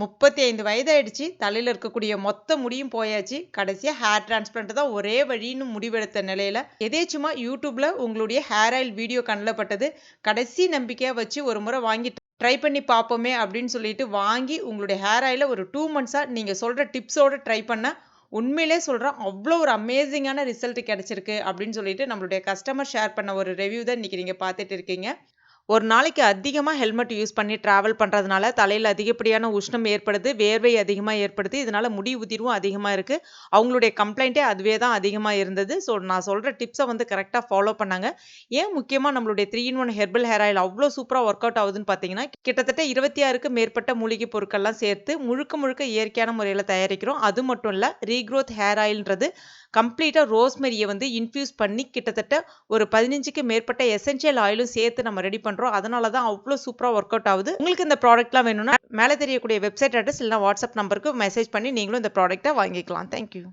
முப்பத்தி ஐந்து வயதாயிடுச்சு. தலையில் இருக்கக்கூடிய மொத்த முடியும் போயாச்சு. கடைசியாக ஹேர் டிரான்ஸ்பிளான்ட் தான் ஒரே வழின்னு முடிவெடுத்த நிலையில் எதேச்சுமா யூடியூப்பில் உங்களுடைய ஹேர் ஆயில் வீடியோ கண்ணப்பட்டது கடைசி நம்பிக்கையாக வச்சு ஒரு முறை வாங்கி ட்ரை பண்ணி பார்ப்போமே அப்படின்னு சொல்லிட்டு வாங்கி உங்களுடைய ஹேர் ஆயில ஒரு டூ மந்த்ஸாக நீங்கள் சொல்கிற டிப்ஸோடு ட்ரை பண்ண உண்மையிலே சொல்கிறேன் அவ்வளோ ஒரு அமேசிங்கான ரிசல்ட் கிடச்சிருக்கு அப்படின்னு சொல்லிட்டு நம்மளுடைய கஸ்டமர் ஷேர் பண்ண ஒரு ரிவ்யூ தான் இன்றைக்கி நீங்கள் பார்த்துட்டு இருக்கீங்க. ஒரு நாளைக்கு அதிகமாக ஹெல்மெட் யூஸ் பண்ணி ட்ராவல் பண்ணுறதுனால தலையில் அதிகப்படியான உஷ்ணம் ஏற்படுது வேர்வை அதிகமாக ஏற்படுது. இதனால் முடி உதிர்வும் அதிகமாக இருக்குது அவங்களுடைய கம்ப்ளைண்ட்டே அதுவே தான் அதிகமாக இருந்தது. ஸோ நான் சொல்கிற டிப்ஸை வந்து கரெக்டாக ஃபாலோ பண்ணாங்க. ஏன் முக்கியமாக நம்மளுடைய three in one herbal hair oil அவ்வளோ சூப்பராக ஒர்க் அவுட் ஆகுதுன்னு பார்த்தீங்கன்னா கிட்டத்தட்ட இருபத்தி ஆறுக்கு மேற்பட்ட மூலிகை பொருட்கள்லாம் சேர்த்து முழுக்க முழுக்க இயற்கையான முறையில் தயாரிக்கிறோம். அது மட்டும் இல்லை ரீக்ரோத் ஹேர் ஆயில்ன்றது கம்ப்ளீட்டாக ரோஸ்மெரியை வந்து இன்ஃப்யூஸ் பண்ணி கிட்டத்தட்ட ஒரு பதினஞ்சுக்கு மேற்பட்ட எசென்ஷியல் ஆயிலும் சேர்த்து நம்ம ரெடி பண்ணுறோம் பண்ணுறோம் அதனால தான் அவ்வளோ சூப்பராக ஒர்க் அவுட் ஆகுது. உங்களுக்கு இந்த ப்ராடக்ட்லாம் வேணும்னா மேலே தெரியக்கூடிய வெப்சைட் அட்ரஸ் இல்லைனா வாட்ஸ்அப் நம்பருக்கு மெசேஜ் பண்ணி நீங்களும் இந்த ப்ராடக்ட்டை வாங்கிக்கலாம். தேங்க்யூ